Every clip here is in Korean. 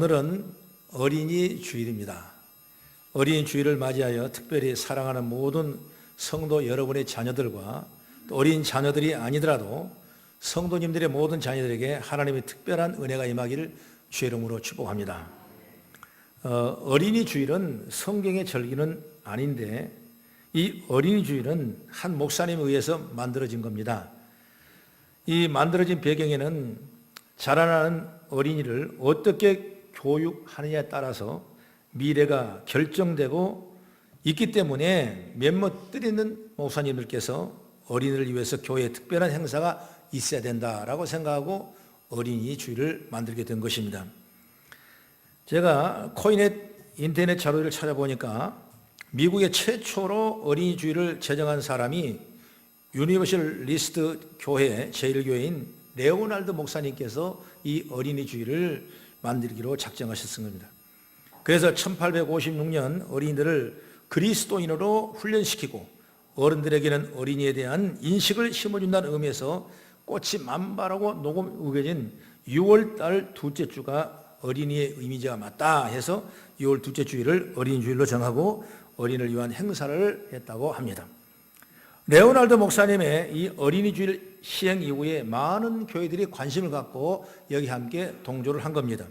오늘은 어린이 주일입니다. 어린이 주일을 맞이하여 특별히 사랑하는 모든 성도 여러분의 자녀들과 또 어린 자녀들이 아니더라도 성도님들의 모든 자녀들에게 하나님의 특별한 은혜가 임하기를 주의 이름으로 축복합니다. 어, 어린이 주일은 성경의 절기는 아닌데 이 어린이 주일은 한 목사님에 의해서 만들어진 겁니다. 이 만들어진 배경에는 자라나는 어린이를 어떻게 교육하느냐에 따라서 미래가 결정되고 있기 때문에 몇몇 뜻 있는 목사님들께서 어린이를 위해서 교회에 특별한 행사가 있어야 된다라고 생각하고 어린이 주일을 만들게 된 것입니다. 제가 코인넷 인터넷 자료를 찾아보니까 미국의 최초로 어린이 주일을 제정한 사람이 유니버셜 리스트 교회 제1교회인 레오날드 목사님께서 이 어린이 주일을 만들기로 작정하셨습니다. 그래서 1856년 어린이들을 그리스도인으로 훈련시키고 어른들에게는 어린이에 대한 인식을 심어준다는 의미에서 꽃이 만발하고 녹음 우겨진 6월달 둘째 주가 어린이의 의미가 맞다 해서 6월 둘째 주일을 어린이 주일로 정하고 어린이를 위한 행사를 했다고 합니다. 레오날드 목사님의 이 어린이 주일 시행 이후에 많은 교회들이 관심을 갖고 여기 함께 동조를 한 겁니다.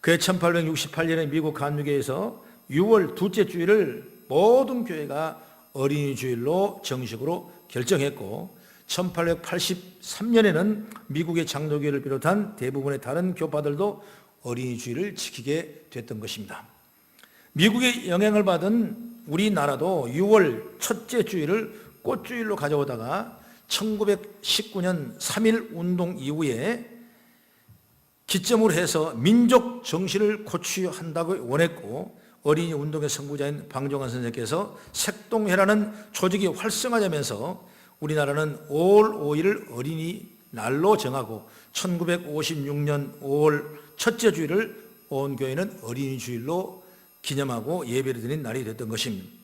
그해 1868년에 미국 간유교에서 6월 둘째 주일을 모든 교회가 어린이 주일로 정식으로 결정했고 1883년에는 미국의 장로교회를 비롯한 대부분의 다른 교파들도 어린이 주일을 지키게 됐던 것입니다. 미국의 영향을 받은 우리나라도 6월 첫째 주일을 꽃주일로 가져오다가 1919년 3.1 운동 이후에 기점으로 해서 민족 정신을 고취한다고 원했고 어린이 운동의 선구자인 방종환 선생께서 색동회라는 조직이 활성화되면서 우리나라는 5월 5일을 어린이 날로 정하고 1956년 5월 첫째 주일을 온 교회는 어린이 주일로 기념하고 예배를 드린 날이 됐던 것입니다.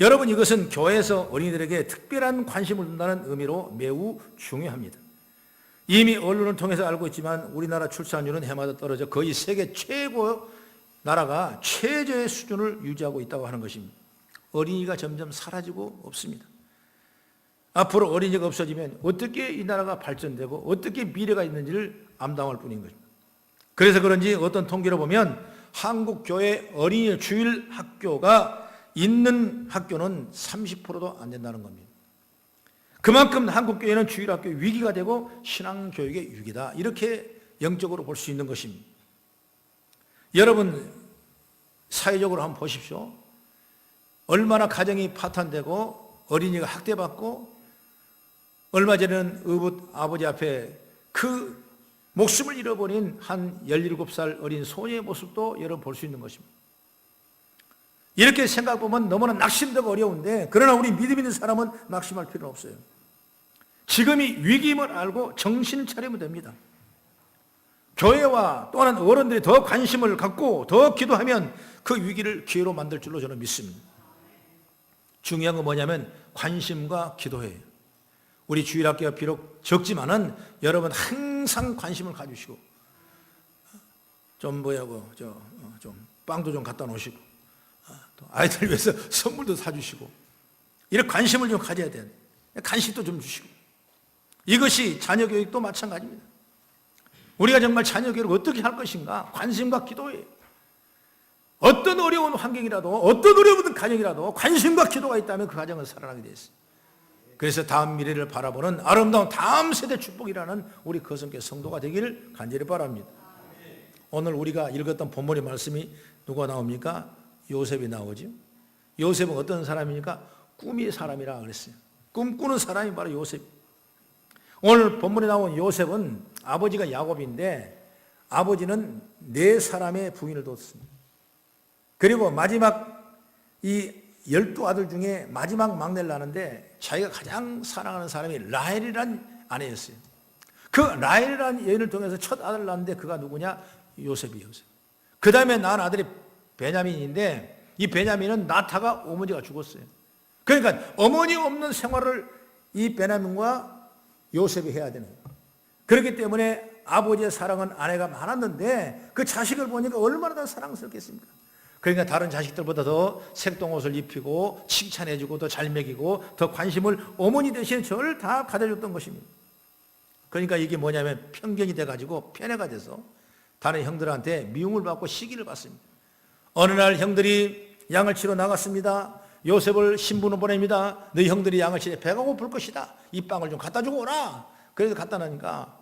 여러분 이것은 교회에서 어린이들에게 특별한 관심을 둔다는 의미로 매우 중요합니다. 이미 언론을 통해서 알고 있지만 우리나라 출산율은 해마다 떨어져 거의 세계 최고 나라가 최저의 수준을 유지하고 있다고 하는 것입니다. 어린이가 점점 사라지고 없습니다. 앞으로 어린이가 없어지면 어떻게 이 나라가 발전되고 어떻게 미래가 있는지를 암담할 뿐인 것입니다. 그래서 그런지 어떤 통계를 보면 한국 교회 어린이 주일 학교가 있는 학교는 30%도 안 된다는 겁니다. 그만큼 한국 교회는 주일 학교 위기가 되고 신앙 교육의 위기다. 이렇게 영적으로 볼 수 있는 것입니다. 여러분 사회적으로 한번 보십시오. 얼마나 가정이 파탄되고 어린이가 학대받고 얼마 전에는 의붓 아버지 앞에 그 목숨을 잃어버린 한 17살 어린 소녀의 모습도 여러분 볼 수 있는 것입니다. 이렇게 생각해보면 너무나 낙심되고 어려운데 그러나 우리 믿음 있는 사람은 낙심할 필요는 없어요. 지금이 위기임을 알고 정신 차리면 됩니다. 교회와 또한 어른들이 더 관심을 갖고 더 기도하면 그 위기를 기회로 만들 줄로 저는 믿습니다. 중요한 건 뭐냐면 관심과 기도예요. 우리 주일학교가 비록 적지만은 여러분 항상 관심을 가지시고 좀 뭐야고 저 좀 빵도 좀 갖다 놓으시고 또 아이들 위해서 선물도 사주시고 이런 관심을 좀 가져야 돼요. 간식도 좀 주시고 이것이 자녀 교육도 마찬가지입니다. 우리가 정말 자녀 교육을 어떻게 할 것인가 관심과 기도예요. 어떤 어려운 환경이라도 어떤 어려운 가정이라도 관심과 기도가 있다면 그 가정은 살아나게 되어 있습니다. 그래서 다음 미래를 바라보는 아름다운 다음 세대 축복이라는 우리 거성교 성도가 되기를 간절히 바랍니다. 오늘 우리가 읽었던 본문의 말씀이 누가 나옵니까? 요셉이 나오죠. 요셉은 어떤 사람입니까? 꿈의 사람이라 그랬어요. 꿈꾸는 사람이 바로 요셉. 오늘 본문에 나온 요셉은 아버지가 야곱인데 아버지는 네 사람의 부인을 뒀습니다. 그리고 마지막 이 열두 아들 중에 마지막 막내를 낳는데 자기가 가장 사랑하는 사람이 라헬이란 아내였어요. 그 라헬이란 여인을 통해서 첫 아들을 낳는데 그가 누구냐? 요셉이 요셉. 그 다음에 낳은 아들이 베냐민인데 이 베냐민은 나타가 어머니가 죽었어요. 그러니까 어머니 없는 생활을 이 베냐민과 요셉이 해야 되는 거예요. 그렇기 때문에 아버지의 사랑은 아내가 많았는데 그 자식을 보니까 얼마나 더 사랑스럽겠습니까? 그러니까 다른 자식들보다 더 색동옷을 입히고 칭찬해주고 더 잘 먹이고 더 관심을 어머니 대신 저를 다 가져줬던 것입니다. 그러니까 이게 뭐냐면 편견이 돼가지고 편애가 돼서 다른 형들한테 미움을 받고 시기를 받습니다. 어느 날 형들이 양을 치러 나갔습니다. 요셉을 신부는 보냅니다. 너희 형들이 양을 치러 배가 고플 것이다. 이 빵을 좀 갖다 주고 오라. 그래서 갖다 놓으니까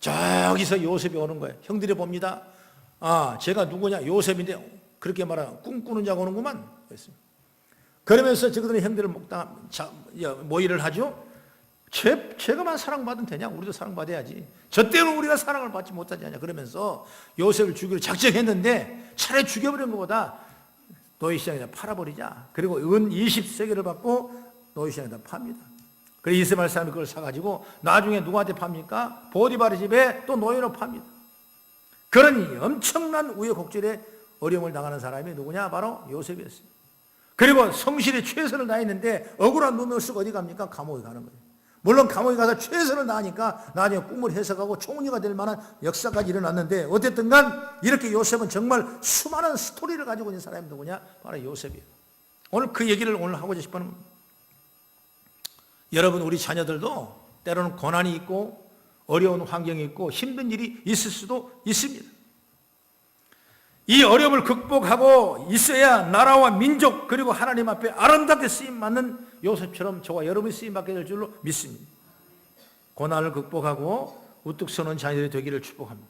저기서 요셉이 오는 거예요. 형들이 봅니다. 아, 제가 누구냐? 요셉인데 그렇게 말하면 꿈꾸는 자가 오는구만. 그랬습니다. 그러면서 저들은 형들을 목당, 모의를 하죠. 쟤, 쟤가만 사랑받으면 되냐? 우리도 사랑받아야지. 저 때문에 우리가 사랑을 받지 못하지 않냐? 그러면서 요셉을 죽이려 작정했는데 차라리 죽여버린 것보다 노예 시장에다 팔아버리자. 그리고 은 20세계를 받고 노예 시장에다 팝니다. 그래서 이스마엘 사람이 그걸 사가지고 나중에 누구한테 팝니까? 보디바르 집에 또 노예로 팝니다. 그러니 엄청난 우여곡절에 어려움을 당하는 사람이 누구냐? 바로 요셉이었어요. 그리고 성실히 최선을 다했는데 억울한 눈을 쓰고 어디 갑니까? 감옥에 가는 거예요. 물론 감옥에 가서 최선을 다하니까 나중에 꿈을 해석하고 총리가 될 만한 역사까지 일어났는데 어쨌든 간 이렇게 요셉은 정말 수많은 스토리를 가지고 있는 사람이 누구냐? 바로 요셉이에요. 오늘 그 얘기를 오늘 하고 싶은 겁니다. 여러분 우리 자녀들도 때로는 고난이 있고 어려운 환경이 있고 힘든 일이 있을 수도 있습니다. 이 어려움을 극복하고 있어야 나라와 민족 그리고 하나님 앞에 아름답게 쓰임 받는 요셉처럼 저와 여러분이 쓰임 받게 될 줄로 믿습니다. 고난을 극복하고 우뚝 서는 자녀들이 되기를 축복합니다.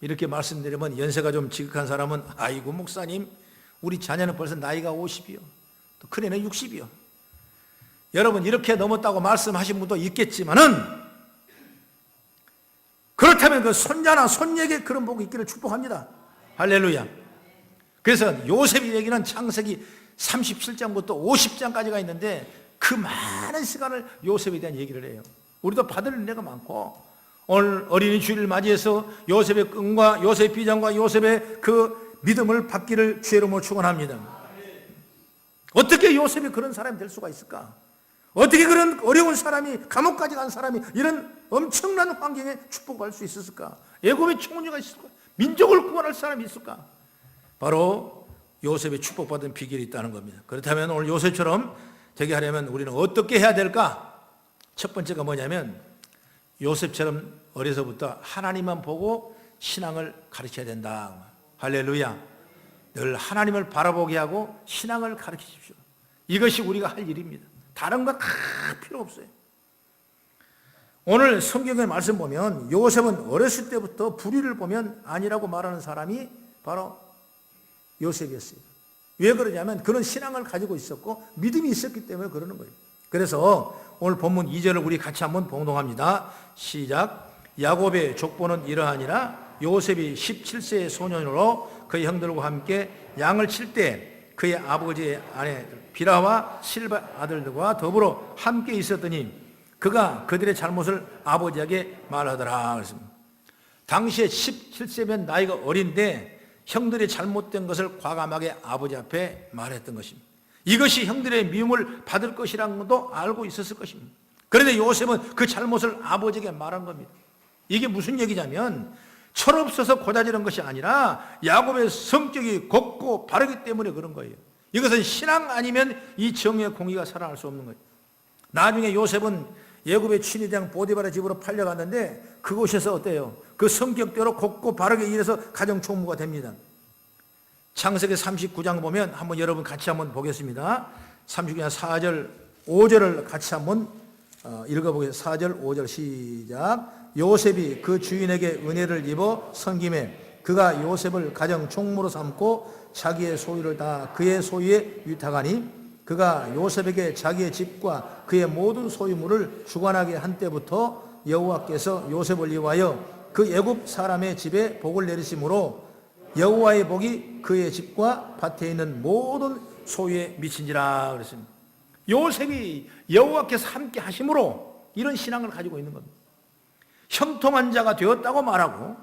이렇게 말씀드리면 연세가 좀 지극한 사람은 아이고 목사님 우리 자녀는 벌써 나이가 50이요. 또 큰애는 60이요. 여러분 이렇게 넘었다고 말씀하신 분도 있겠지만은 그렇다면 그 손자나 손녀에게 그런 복이 있기를 축복합니다. 할렐루야. 그래서 요셉이 얘기는 창세기 37장부터 50장까지가 있는데 그 많은 시간을 요셉에 대한 얘기를 해요. 우리도 받을 은혜가 많고 오늘 어린이 주일을 맞이해서 요셉의 끈과 요셉 비장과 요셉의 그 믿음을 받기를 주의로 축원합니다. 어떻게 요셉이 그런 사람이 될 수가 있을까? 어떻게 그런 어려운 사람이 감옥까지 간 사람이 이런 엄청난 환경에 축복할 수 있었을까? 애굽의 총리가 있을까? 민족을 구원할 사람이 있을까? 바로 요셉의 축복받은 비결이 있다는 겁니다. 그렇다면 오늘 요셉처럼 되게 하려면 우리는 어떻게 해야 될까? 첫 번째가 뭐냐면 요셉처럼 어려서부터 하나님만 보고 신앙을 가르쳐야 된다. 할렐루야. 늘 하나님을 바라보게 하고 신앙을 가르치십시오. 이것이 우리가 할 일입니다. 다른 거 다 필요 없어요. 오늘 성경의 말씀 보면 요셉은 어렸을 때부터 불의를 보면 아니라고 말하는 사람이 바로 요셉이었어요. 왜 그러냐면 그런 신앙을 가지고 있었고 믿음이 있었기 때문에 그러는 거예요. 그래서 오늘 본문 2절을 우리 같이 한번 봉동합니다. 시작. 야곱의 족보는 이러하니라 요셉이 17세의 소년으로 그의 형들과 함께 양을 칠 때 그의 아버지의 아내 비라와 실바 아들들과 더불어 함께 있었더니 그가 그들의 잘못을 아버지에게 말하더라 그랬습니다. 당시에 17세면 나이가 어린데 형들이 잘못된 것을 과감하게 아버지 앞에 말했던 것입니다. 이것이 형들의 미움을 받을 것이라는 것도 알고 있었을 것입니다. 그런데 요셉은 그 잘못을 아버지에게 말한 겁니다. 이게 무슨 얘기냐면 철없어서 고자지는 것이 아니라 야곱의 성격이 곱고 바르기 때문에 그런 거예요. 이것은 신앙 아니면 이 정의 공의가 살아날 수 없는 거예요. 나중에 요셉은 예굽의 친위대장 보디바라 집으로 팔려갔는데 그곳에서 어때요? 그 성격대로 곱고 바르게 일해서 가정 총무가 됩니다. 창세기 39장 보면 한번 여러분 같이 한번 보겠습니다. 39장 4절, 5절을 같이 한번 어, 읽어보겠습니다. 4절, 5절 시작. 요셉이 그 주인에게 은혜를 입어 섬김에 그가 요셉을 가정 총무로 삼고 자기의 소유를 다 그의 소유에 위탁하니 그가 요셉에게 자기의 집과 그의 모든 소유물을 주관하게 한 때부터 여호와께서 요셉을 위하여 그 애굽 사람의 집에 복을 내리심으로 여호와의 복이 그의 집과 밭에 있는 모든 소유에 미친지라 그랬습니다. 요셉이 여호와께서 함께 하심으로 이런 신앙을 가지고 있는 겁니다. 형통한 자가 되었다고 말하고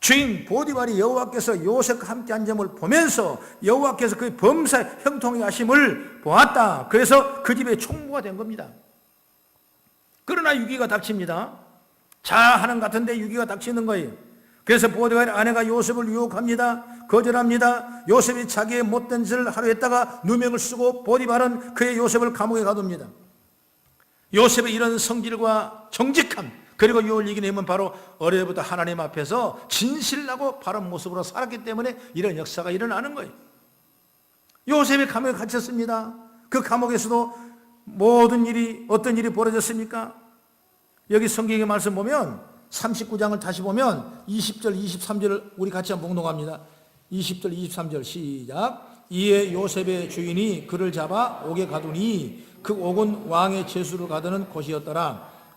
주인 보디발이 여호와께서 요셉과 함께 한 점을 보면서 여호와께서 그 범사 형통하게 하심을 보았다. 그래서 그 집의 총무가 된 겁니다. 그러나 위기가 닥칩니다. 자하는 같은데 위기가 닥치는 거예요. 그래서 보디발의 아내가 요셉을 유혹합니다. 거절합니다. 요셉이 자기의 못된 짓을 하려 했다가 누명을 쓰고 보디발은 그의 요셉을 감옥에 가둡니다. 요셉의 이런 성질과 정직함 그리고 유혹을 이기는 힘은 바로 어려부터 하나님 앞에서 진실하고 바른 모습으로 살았기 때문에 이런 역사가 일어나는 거예요. 요셉이 감옥에 갇혔습니다. 그 감옥에서도 모든 일이 어떤 일이 벌어졌습니까? 여기 성경의 말씀 보면 39장을 다시 보면 20절 23절을 우리 같이 한번 봉독합니다. 20절 23절 시작 이에 요셉의 주인이 그를 잡아 옥에 가두니 그 옥은 왕의 제수를 가두는 곳이었더라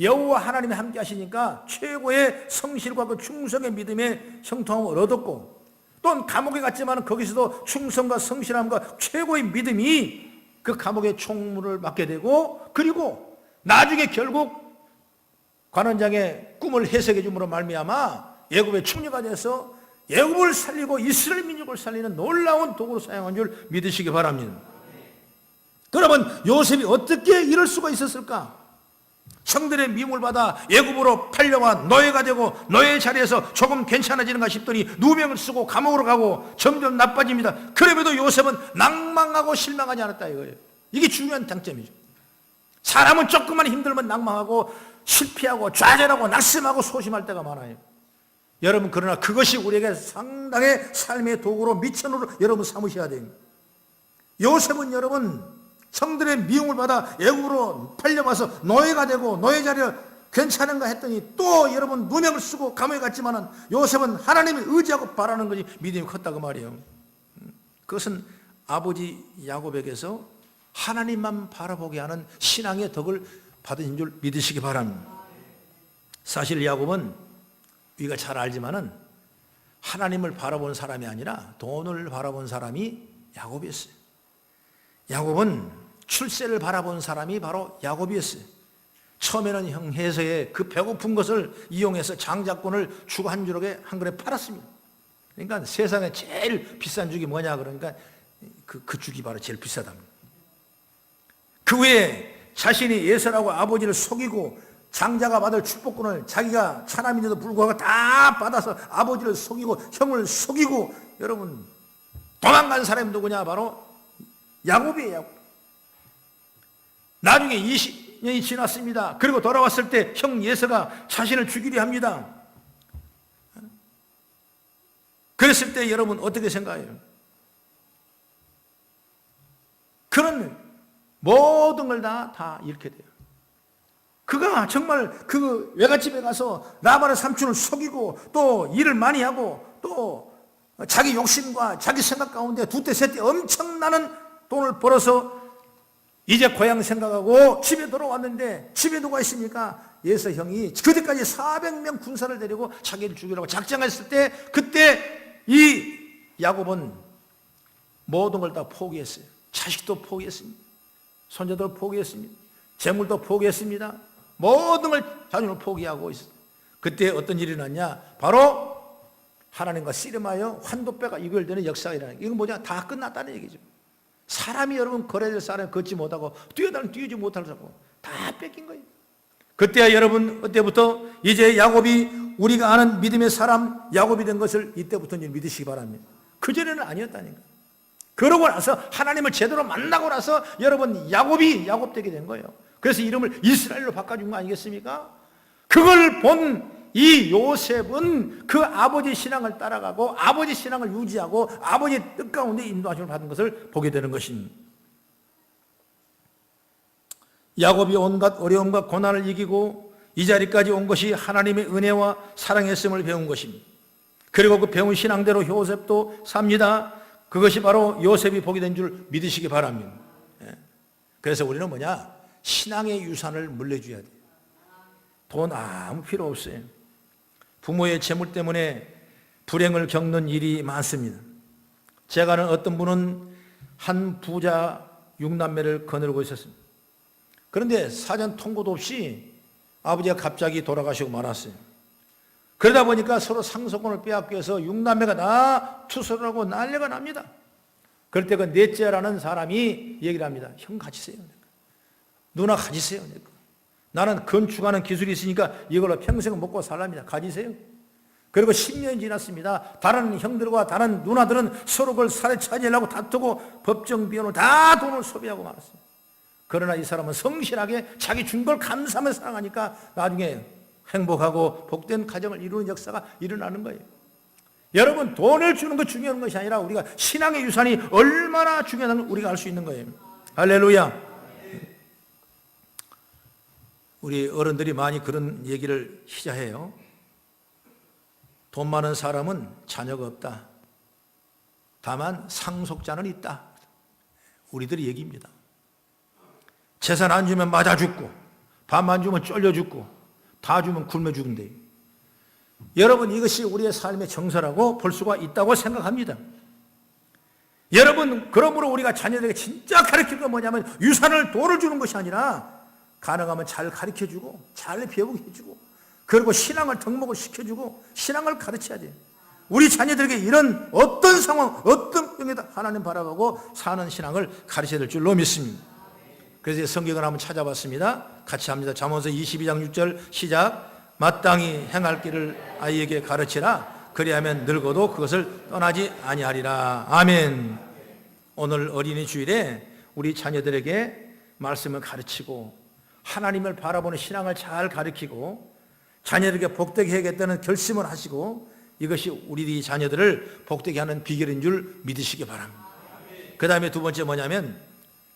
여호와 하나님이 함께 하시니까 최고의 성실과 그 충성의 믿음의 형통함을 얻었고 또한 감옥에 갔지만 거기서도 충성과 성실함과 최고의 믿음이 그 감옥의 총무를 맡게 되고 그리고 나중에 결국 관원장의 꿈을 해석해 줌으로 말미암아 예굽의 충녀가 돼서 예굽을 살리고 이스라엘 민족을 살리는 놀라운 도구로 사용한 줄 믿으시기 바랍니다. 그러면 요셉이 어떻게 이럴 수가 있었을까? 성들의 미움을 받아 예굽으로 팔려와 노예가 되고 노예 자리에서 조금 괜찮아지는가 싶더니 누명을 쓰고 감옥으로 가고 점점 나빠집니다. 그럼에도 요셉은 낭망하고 실망하지 않았다 이거예요. 이게 중요한 장점이죠. 사람은 조금만 힘들면 낭망하고 실패하고 좌절하고 낙심하고 소심할 때가 많아요. 여러분 그러나 그것이 우리에게 상당히 삶의 도구로 미천으로 여러분 삼으셔야 됩니다. 요셉은 여러분 성들의 미움을 받아 애굽으로 팔려가서 노예가 되고 노예 자리를 괜찮은가 했더니 또 여러분 누명을 쓰고 감옥에 갔지만은 요셉은 하나님을 의지하고 바라는 것이 믿음이 컸다고 말이에요. 그것은 아버지 야곱에게서 하나님만 바라보게 하는 신앙의 덕을 받은 줄 믿으시기 바랍니다. 사실 야곱은 우리가 잘 알지만은 하나님을 바라본 사람이 아니라 돈을 바라본 사람이 야곱이었어요. 야곱은 출세를 바라본 사람이 바로 야곱이었어요. 처음에는 형 해서의 그 배고픈 것을 이용해서 장자권을 주고 한 주럭에 한 그릇 팔았습니다. 그러니까 세상에 제일 비싼 죽이 뭐냐 그러니까 그, 그 죽이 바로 제일 비싸답니다. 그 후에 자신이 예선하고 아버지를 속이고 장자가 받을 축복권을 자기가 차남인데도 불구하고 다 받아서 아버지를 속이고 형을 속이고 여러분 도망간 사람이 누구냐 바로 야곱이에요 야곱. 나중에 20년이 지났습니다. 그리고 돌아왔을 때 형 예서가 자신을 죽이려 합니다. 그랬을 때 여러분 어떻게 생각해요? 그런 모든 걸 다, 다 잃게 돼요. 그가 정말 그 외갓집에 가서 라반의 삼촌을 속이고 또 일을 많이 하고 또 자기 욕심과 자기 생각 가운데 두때 셋때 엄청나는 돈을 벌어서 이제 고향 생각하고 집에 돌아왔는데 집에 누가 있습니까? 예서 형이 그때까지 400명 군사를 데리고 자기를 죽이려고 작정했을 때 그때 이 야곱은 모든 걸 다 포기했어요. 자식도 포기했습니다. 손자도 포기했습니다. 재물도 포기했습니다. 모든 걸 자신을 포기하고 있어요. 그때 어떤 일이 났냐? 바로 하나님과 씨름하여 환도뼈가 이별되는 역사가 일어나는 이건 뭐냐? 다 끝났다는 얘기죠. 사람이 여러분 거래될 사람을 걷지 못하고 뛰어다니 뛰지 못할 사람 다 뺏긴 거예요. 그때야 여러분 어때부터 이제 야곱이 우리가 아는 믿음의 사람 야곱이 된 것을 이때부터 믿으시기 바랍니다. 그 전에는 아니었다니까. 그러고 나서 하나님을 제대로 만나고 나서 여러분 야곱이 야곱 되게 된 거예요. 그래서 이름을 이스라엘로 바꿔준 거 아니겠습니까? 그걸 본 이 요셉은 그 아버지 신앙을 따라가고 아버지 신앙을 유지하고 아버지 뜻 가운데 인도하심을 받은 것을 보게 되는 것입니다. 야곱이 온갖 어려움과 고난을 이기고 이 자리까지 온 것이 하나님의 은혜와 사랑했음을 배운 것입니다. 그리고 그 배운 신앙대로 요셉도 삽니다. 그것이 바로 요셉이 보게 된 줄 믿으시기 바랍니다. 예. 그래서 우리는 뭐냐? 신앙의 유산을 물려줘야 돼요. 돈 아무 필요 없어요. 부모의 재물 때문에 불행을 겪는 일이 많습니다. 제가 아는 어떤 분은 한 부자 육남매를 거느리고 있었습니다. 그런데 사전 통보도 없이 아버지가 갑자기 돌아가시고 말았어요. 그러다 보니까 서로 상속권을 빼앗기 위해서 육남매가 다 투소를 하고 난리가 납니다. 그럴 때 그 넷째라는 사람이 얘기를 합니다. 형 가지세요. 누나 가지세요. 나는 건축하는 기술이 있으니까 이걸로 평생 먹고 살랍니다. 가지세요. 그리고 10년이 지났습니다. 다른 형들과 다른 누나들은 서로 그걸 살에 차지하려고 다투고 법정 비용을 다 돈을 소비하고 말았어요. 그러나 이 사람은 성실하게 자기 준 걸 감사하며 살아가니까 나중에 행복하고 복된 가정을 이루는 역사가 일어나는 거예요. 여러분 돈을 주는 것 중요한 것이 아니라 우리가 신앙의 유산이 얼마나 중요한 걸 우리가 알 수 있는 거예요. 할렐루야. 우리 어른들이 많이 그런 얘기를 희자해요. 돈 많은 사람은 자녀가 없다. 다만 상속자는 있다. 우리들이 얘기입니다. 재산 안 주면 맞아 죽고, 밥만 주면 쫄려 죽고, 다 주면 굶어 죽은데. 여러분 이것이 우리의 삶의 정서라고 볼 수가 있다고 생각합니다. 여러분 그러므로 우리가 자녀들에게 진짜 가르칠 건 뭐냐면 유산을 돈을 주는 것이 아니라 가능하면 잘 가르쳐 주고 잘 배우게 해주고 그리고 신앙을 덕목을 시켜주고 신앙을 가르쳐야 돼. 우리 자녀들에게 이런 어떤 상황, 어떤 병에다 하나님 바라보고 사는 신앙을 가르쳐야 될 줄로 믿습니다. 그래서 성경을 한번 찾아봤습니다. 같이 합니다. 잠언서 22장 6절 시작. 마땅히 행할 길을 아이에게 가르치라. 그리하면 늙어도 그것을 떠나지 아니하리라. 아멘. 오늘 어린이 주일에 우리 자녀들에게 말씀을 가르치고 하나님을 바라보는 신앙을 잘 가르치고 자녀들에게 복되게 해야겠다는 결심을 하시고 이것이 우리 자녀들을 복되게 하는 비결인 줄 믿으시기 바랍니다. 그 다음에 두 번째 뭐냐면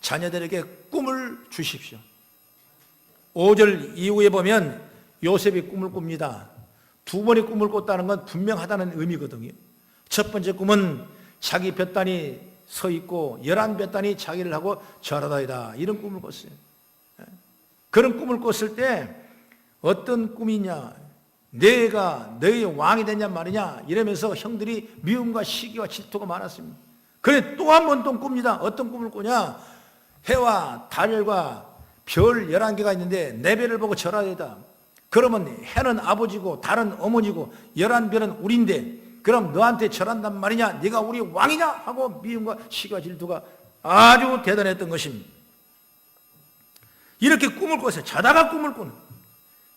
자녀들에게 꿈을 주십시오. 5절 이후에 보면 요셉이 꿈을 꿉니다. 두 번의 꿈을 꿨다는 건 분명하다는 의미거든요. 첫 번째 꿈은 자기 볕단이 서 있고 열한 볕단이 자기를 하고 절하다이다 이런 꿈을 꿨어요. 그런 꿈을 꿨을 때 어떤 꿈이냐 내가 너의 왕이 되냐 말이냐 이러면서 형들이 미움과 시기와 질투가 많았습니다. 그래 또 한 번 또 꿉니다. 어떤 꿈을 꾸냐 해와 달과 별 11개가 있는데 내 별을 보고 절하되다. 그러면 해는 아버지고 달은 어머니고 11별은 우리인데 그럼 너한테 절한단 말이냐 네가 우리 왕이냐 하고 미움과 시기와 질투가 아주 대단했던 것입니다. 이렇게 꿈을 꿨어요. 자다가 꿈을 꾸는.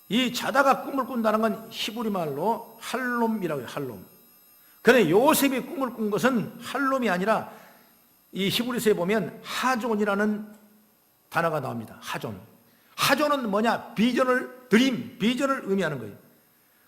이 자다가 꿈을 꾼다는 건 히브리 말로 할롬이라고 해요. 할롬. 그런데 요셉이 꿈을 꾼 것은 할롬이 아니라 이 히브리서에 보면 하존이라는 단어가 나옵니다. 하존. 하존은 뭐냐? 비전을 드림, 비전을 의미하는 거예요.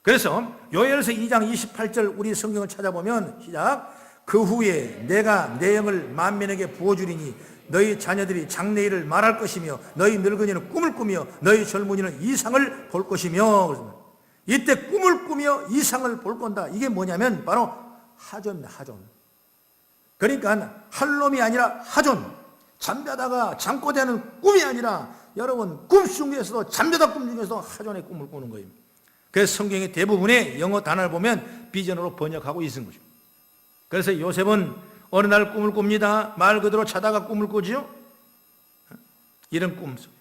그래서 요엘서 2장 28절 우리 성경을 찾아보면 시작 그 후에 내가 내 영을 만민에게 부어주리니 너희 자녀들이 장래일을 말할 것이며 너희 늙은이는 꿈을 꾸며 너희 젊은이는 이상을 볼 것이며 이때 꿈을 꾸며 이상을 볼 건다. 이게 뭐냐면 바로 하존입니다. 하존. 그러니까 할 놈이 아니라 하존. 잠자다가 잠꼬대는 꿈이 아니라 여러분 꿈 중에서도 잠자다 꿈 중에서도 하존의 꿈을 꾸는 거예요. 그래서 성경의 대부분의 영어 단어를 보면 비전으로 번역하고 있는 거죠. 그래서 요셉은 어느 날 꿈을 꿉니다. 말 그대로 자다가 꿈을 꾸지요. 이런 꿈 속.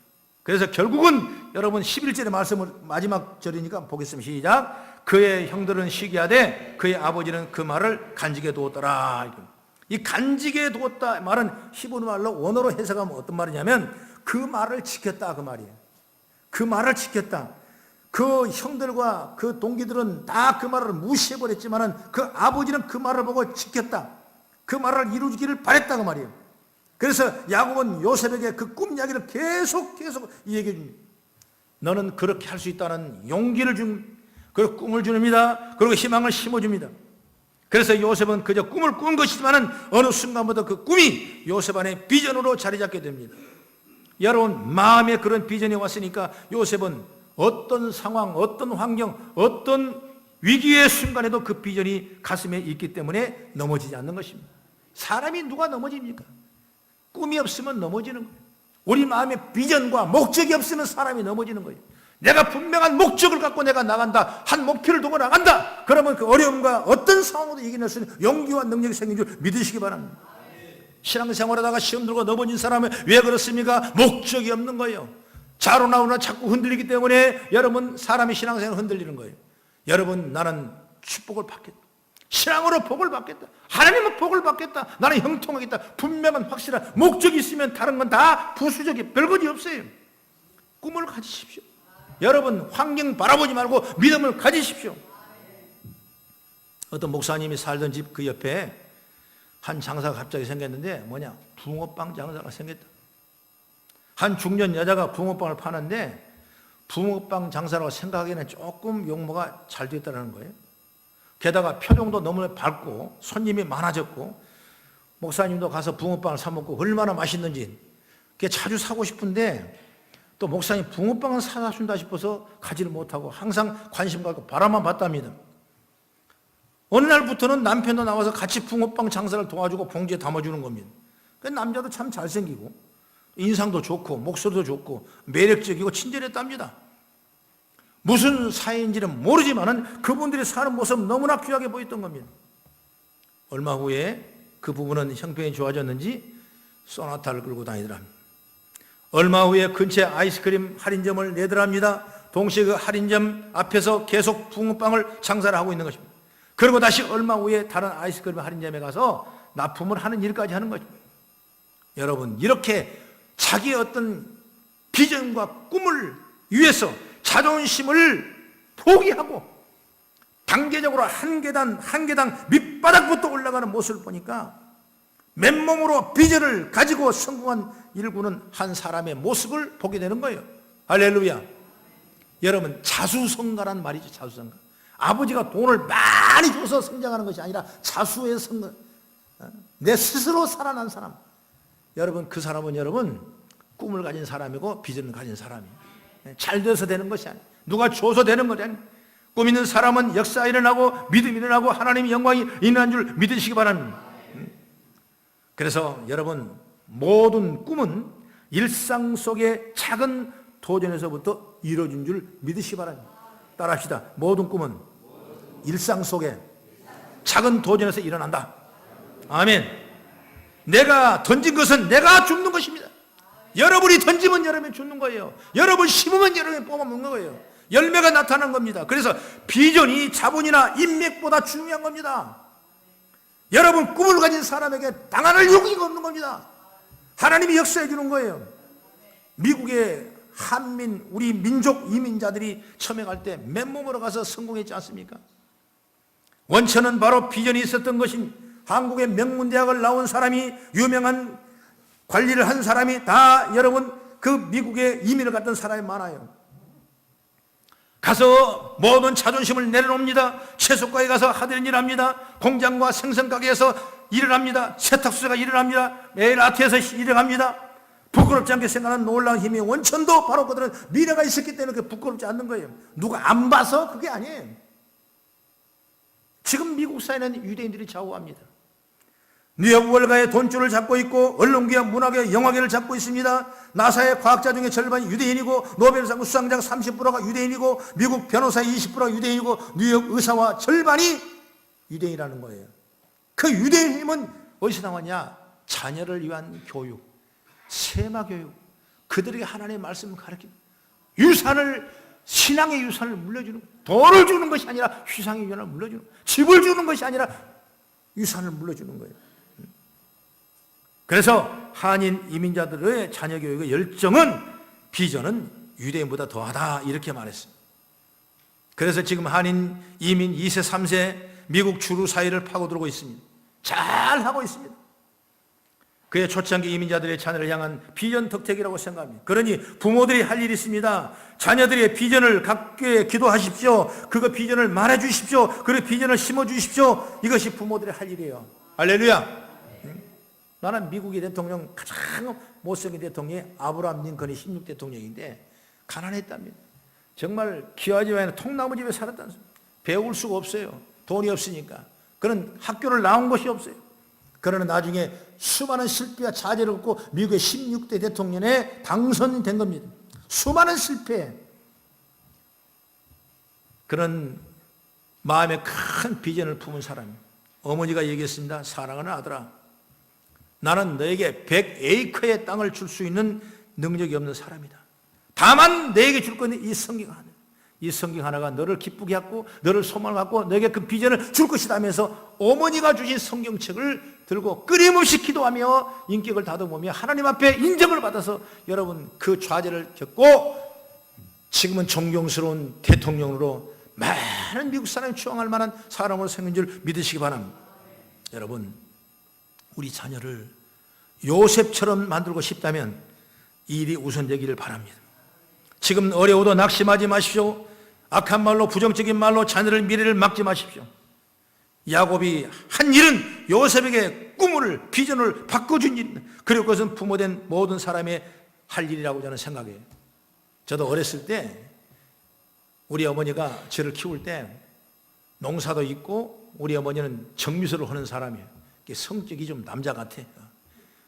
그래서 결국은 여러분 11절의 말씀을 마지막 절이니까 보겠습니다. 시작. 그의 형들은 시기하되 그의 아버지는 그 말을 간직해 두었더라. 이 간직해 두었다 말은 히브리 말로 원어로 해석하면 어떤 말이냐면 그 말을 지켰다 그 말이에요. 그 말을 지켰다. 그 형들과 그 동기들은 다 그 말을 무시해 버렸지만은 그 아버지는 그 말을 보고 지켰다. 그 말을 이루기를 바랬다고 말이에요. 그래서 야곱은 요셉에게 그 꿈 이야기를 계속 계속 얘기해 줍니다. 너는 그렇게 할 수 있다는 용기를 준, 그 꿈을 주입니다. 그리고 희망을 심어줍니다. 그래서 요셉은 그저 꿈을 꾼 것이지만은 어느 순간부터 그 꿈이 요셉 안에 비전으로 자리 잡게 됩니다. 여러분, 마음에 그런 비전이 왔으니까 요셉은 어떤 상황, 어떤 환경, 어떤 위기의 순간에도 그 비전이 가슴에 있기 때문에 넘어지지 않는 것입니다. 사람이 누가 넘어집니까? 꿈이 없으면 넘어지는 거예요. 우리 마음에 비전과 목적이 없으면 사람이 넘어지는 거예요. 내가 분명한 목적을 갖고 내가 나간다. 한 목표를 두고 나간다. 그러면 그 어려움과 어떤 상황도 이겨낼 수 있는 용기와 능력이 생긴 줄 믿으시기 바랍니다. 신앙생활하다가 시험 들고 넘어진 사람은 왜 그렇습니까? 목적이 없는 거예요. 자로 나오나 자꾸 흔들리기 때문에 여러분 사람이 신앙생활 흔들리는 거예요. 여러분 나는 축복을 받겠다. 신앙으로 복을 받겠다. 하나님은 복을 받겠다. 나는 형통하겠다. 분명한 확실한 목적이 있으면 다른 건 다 부수적이 별것이 없어요. 꿈을 가지십시오. 여러분 환경 바라보지 말고 믿음을 가지십시오. 어떤 목사님이 살던 집 그 옆에 한 장사가 갑자기 생겼는데 뭐냐 붕어빵 장사가 생겼다. 한 중년 여자가 붕어빵을 파는데 붕어빵 장사라고 생각하기에는 조금 용모가 잘 됐다는 거예요. 게다가 표정도 너무 밝고 손님이 많아졌고 목사님도 가서 붕어빵을 사 먹고 얼마나 맛있는지 그게 자주 사고 싶은데 또 목사님 붕어빵은 사다 준다 싶어서 가지를 못하고 항상 관심 갖고 바라만 봤답니다. 어느 날부터는 남편도 나와서 같이 붕어빵 장사를 도와주고 봉지에 담아주는 겁니다. 그 남자도 참 잘생기고 인상도 좋고 목소리도 좋고 매력적이고 친절했답니다. 무슨 사이인지는 모르지만은 그분들이 사는 모습 너무나 귀하게 보였던 겁니다. 얼마 후에 그 부부는 형편이 좋아졌는지 소나타를 끌고 다니더랍니다. 얼마 후에 근처에 아이스크림 할인점을 내더랍니다. 동시에 그 할인점 앞에서 계속 붕어빵을 장사를 하고 있는 것입니다. 그리고 다시 얼마 후에 다른 아이스크림 할인점에 가서 납품을 하는 일까지 하는 것입니다. 여러분, 이렇게 자기의 어떤 비전과 꿈을 위해서 자존심을 포기하고 단계적으로 한 계단 한 계단 밑바닥부터 올라가는 모습을 보니까 맨몸으로 비전을 가지고 성공한 일구는 한 사람의 모습을 보게 되는 거예요. 할렐루야. 여러분 자수성가란 말이죠. 자수성가. 아버지가 돈을 많이 줘서 성장하는 것이 아니라 자수의 성가. 내 스스로 살아난 사람. 여러분 그 사람은 여러분 꿈을 가진 사람이고 비전을 가진 사람이에요. 잘 돼서 되는 것이 아니에요. 누가 줘서 되는 것이 아니에요. 꿈 있는 사람은 역사 일어나고 믿음 일어나고 하나님의 영광이 일어난 줄 믿으시기 바랍니다. 그래서 여러분 모든 꿈은 일상 속의 작은 도전에서부터 이루어진 줄 믿으시기 바랍니다. 따라합시다. 모든 꿈은 일상 속에 작은 도전에서 일어난다. 아멘. 내가 던진 것은 내가 죽는 것입니다. 여러분이 던지면 여러분이 죽는 거예요. 여러분 심으면 여러분이 뽑아먹는 거예요. 열매가 나타난 겁니다. 그래서 비전이 자본이나 인맥보다 중요한 겁니다. 여러분 꿈을 가진 사람에게 당할 용기가 없는 겁니다. 하나님이 역사해 주는 거예요. 미국의 한민 우리 민족 이민자들이 처음에 갈 때 맨몸으로 가서 성공했지 않습니까? 원천은 바로 비전이 있었던 것인 한국의 명문대학을 나온 사람이 유명한 관리를 한 사람이 다 여러분 그 미국에 이민을 갔던 사람이 많아요. 가서 모든 자존심을 내려놓습니다. 채소가에 가서 하던 일 합니다. 공장과 생선가게에서 일을 합니다. 세탁소가 일을 합니다. 매일 아트에서 일을 합니다. 부끄럽지 않게 생각하는 놀라운 힘이 원천도 바로 그들은 미래가 있었기 때문에 그 부끄럽지 않는 거예요. 누가 안 봐서 그게 아니에요. 지금 미국 사회는 유대인들이 좌우합니다. 뉴욕 월가의 돈줄을 잡고 있고 언론계와 문화계, 영화계를 잡고 있습니다. 나사의 과학자 중에 절반이 유대인이고 노벨상 수상자가 30%가 유대인이고 미국 변호사의 20%가 유대인이고 뉴욕 의사와 절반이 유대인이라는 거예요. 그 유대인 힘은 어디서 나왔냐? 자녀를 위한 교육, 세마 교육, 그들에게 하나님의 말씀을 가르치는 유산을 신앙의 유산을 물려주는 돈을 주는 것이 아니라 휘상의 유산을 물려주는 집을 주는 것이 아니라 유산을 물려주는 거예요. 그래서 한인 이민자들의 자녀 교육의 열정은 비전은 유대인보다 더하다 이렇게 말했습니다. 그래서 지금 한인 이민 2세 3세 미국 주루 사이를 파고들고 있습니다. 잘 하고 있습니다. 그의 초창기 이민자들의 자녀를 향한 비전 덕택이라고 생각합니다. 그러니 부모들이 할 일이 있습니다. 자녀들의 비전을 갖게 기도하십시오. 그거 비전을 말해 주십시오. 그 비전을 심어 주십시오. 이것이 부모들의 할 일이에요. 할렐루야. 나는 미국의 대통령 가장 못생긴 대통령이 아브라함 링컨이 16 대 통령인데 가난했답니다. 정말 기와집안에 통나무 집에 살았다는 배울 수가 없어요. 돈이 없으니까. 그런 학교를 나온 것이 없어요. 그러나 나중에 수많은 실패와 자제를 얻고 미국의 16대 대통령에 당선된 겁니다. 수많은 실패. 그런 마음에 큰 비전을 품은 사람이 어머니가 얘기했습니다. 사랑하는 아들아, 나는 너에게 100에이커의 땅을 줄 수 있는 능력이 없는 사람이다. 다만 너에게 줄 것은 이 성경 하나. 이 성경 하나가 너를 기쁘게 하고 너를 소망을 갖고 너에게 그 비전을 줄 것이다 하면서 어머니가 주신 성경책을 들고 끊임없이 기도하며 인격을 다듬으며 하나님 앞에 인정을 받아서 여러분 그 좌절을 겪고 지금은 존경스러운 대통령으로 많은 미국 사람이 추앙할 만한 사람으로 생긴 줄 믿으시기 바랍니다. 여러분, 우리 자녀를 요셉처럼 만들고 싶다면 이 일이 우선되기를 바랍니다. 지금 어려워도 낙심하지 마십시오. 악한 말로 부정적인 말로 자녀를 미래를 막지 마십시오. 야곱이 한 일은 요셉에게 꿈을 비전을 바꿔준 일 그리고 그것은 부모된 모든 사람의 할 일이라고 저는 생각해요. 저도 어렸을 때 우리 어머니가 저를 키울 때 농사도 있고 우리 어머니는 정미소를 하는 사람이에요. 성격이 좀 남자 같아.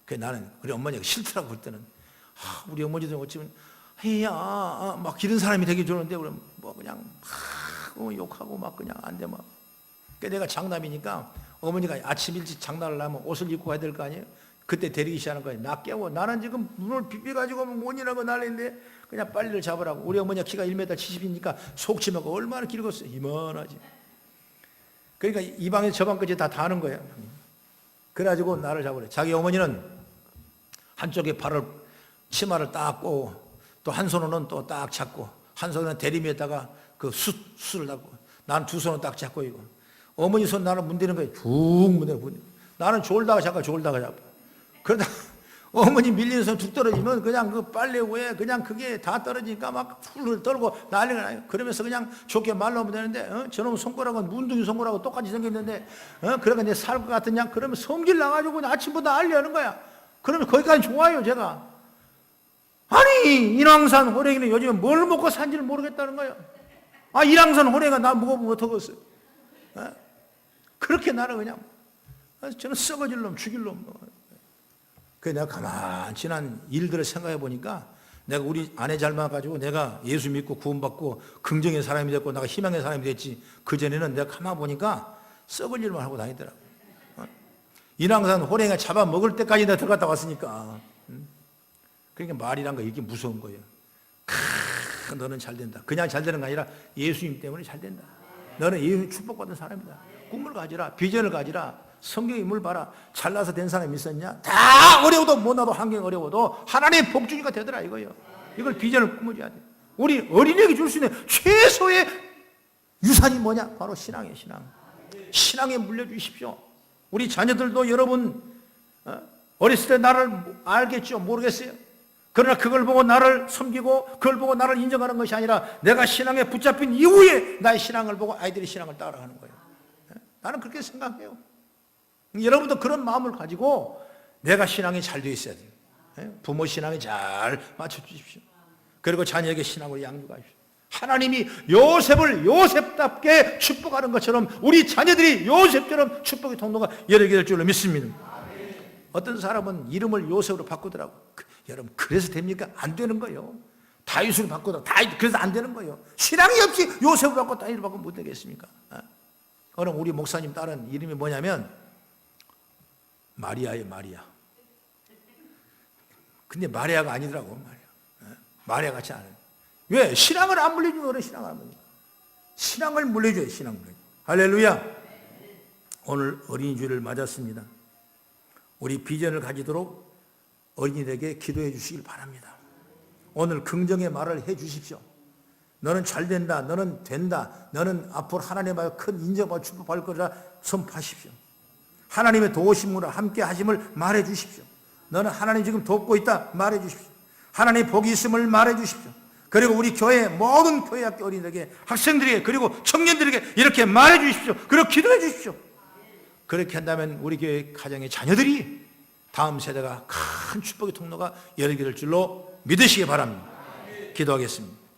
그 나는 우리 어머니가 싫더라고 그때는. 아, 우리 어머니도 어쩌면 헤야 아, 막 이런 사람이 되게 좋은데 그럼 뭐 그냥 막 어, 욕하고 막 그냥 안 돼 막. 그 내가 장남이니까 어머니가 아침 일찍 장난을 하면 옷을 입고 가야 될 거 아니에요? 그때 데리기 시작하는 거예요. 나 깨워. 나는 지금 눈을 비비가지고 못 일하고 난리인데 그냥 빨리를 잡으라고. 우리 어머니가 키가 1m 70이니까 속치마가 얼마나 길겠어요. 이만하지. 그러니까 이 방에서 저 방까지 다 다는 거예요. 그래가지고 나를 잡으래. 자기 어머니는 한쪽에 발을 치마를 딱 꼬고 또 한 손으로는 또 딱 잡고 한 손은 대리미에다가 그 숯, 숯을 잡고 나는 두 손을 딱 잡고 이거 어머니 손 나는 문대는 거예요. 쭉 문대는 문 나는 졸다가 잡고 졸다가 잡고 그러다 어머니 손툭 떨어지면 그냥 그 빨래고에 그냥 그게 다 떨어지니까 막 풀을 떨고 난리가 나요. 그러면서 그냥 좋게 말로 하면 되는데 어? 저놈 손가락은 문둥이 손가락하고 똑같이 생겼는데 어? 그러니까 내 살 것 같으냐? 그러면 성질 나가지고 아침부터 알려는 거야. 그러면 거기까지 좋아요 제가. 아니 인왕산 호랭이는 요즘에 뭘 먹고 산지를 모르겠다는 거예요. 아 인왕산 호랭이가 나 먹어보면 어떡겠어요. 어? 그렇게 나를 그냥 아, 저는 썩어질 놈 죽일 놈. 그 내가 가만 지난 일들을 생각해 보니까 내가 우리 아내 잘 만나가지고 내가 예수 믿고 구원받고 긍정의 사람이 됐고 내가 희망의 사람이 됐지 그 전에는 내가 가만 보니까 썩을 일만 하고 다니더라고. 어? 인왕산 호랭이가 잡아 먹을 때까지 내가 들어갔다 왔으니까. 음? 그러니까 말이란 거 이게 무서운 거예요. 크, 너는 잘 된다. 그냥 잘 되는 게 아니라 예수님 때문에 잘 된다. 너는 예수님 축복받은 사람이다. 꿈을 가지라. 비전을 가지라. 성경 인물 봐라. 잘나서 된 사람이 있었냐? 다 어려워도 못나도 환경 어려워도 하나님의 복주니까 되더라 이거예요. 이걸 비전을 꾸며줘야 돼. 우리 어린이에게 줄 수 있는 최소의 유산이 뭐냐? 바로 신앙이에요, 신앙. 신앙에 물려주십시오. 우리 자녀들도 여러분 어? 어렸을 때 나를 알겠죠? 모르겠어요? 그러나 그걸 보고 나를 섬기고 그걸 보고 나를 인정하는 것이 아니라 내가 신앙에 붙잡힌 이후에 나의 신앙을 보고 아이들이 신앙을 따라가는 거예요. 예? 나는 그렇게 생각해요. 여러분도 그런 마음을 가지고 내가 신앙이 잘 되어 있어야 돼요. 예? 부모 신앙에 잘 맞춰주십시오. 그리고 자녀에게 신앙을 양육하십시오. 하나님이 요셉을 요셉답게 축복하는 것처럼 우리 자녀들이 요셉처럼 축복의 통로가 열리게 될 줄로 믿습니다. 어떤 사람은 이름을 요셉으로 바꾸더라고. 그, 여러분 그래서 됩니까? 안 되는 거예요. 다윗으로 바꾸다. 다윗 그래서 안 되는 거예요. 신앙이 없이 요셉을 바꿔 다윗을 바꾸면 못 되겠습니까? 어? 어느 우리 목사님 딸은 이름이 뭐냐면 마리아예요, 마리아. 근데 마리아가 아니더라고, 마리아. 어? 마리아 같이 않아요. 왜? 신앙을 안 물려주면 어려 신앙을 안 물려. 신앙을 물려줘요, 신앙 물려. 할렐루야. 오늘 어린이 주를 맞았습니다. 우리 비전을 가지도록 어린이들에게 기도해 주시길 바랍니다. 오늘 긍정의 말을 해 주십시오. 너는 잘 된다. 너는 된다. 너는 앞으로 하나님 앞에 큰 인정과 축복받을 거라 선포하십시오. 하나님의 도우심으로 함께 하심을 말해 주십시오. 너는 하나님 지금 돕고 있다. 말해 주십시오. 하나님 복이 있음을 말해 주십시오. 그리고 우리 교회 모든 교회 학교 어린이들에게 학생들에게 그리고 청년들에게 이렇게 말해 주십시오. 그리고 기도해 주십시오. 그렇게 한다면 우리 교회 가정의 자녀들이 다음 세대가 큰 축복의 통로가 열리게 될 줄로 믿으시기 바랍니다. 기도하겠습니다.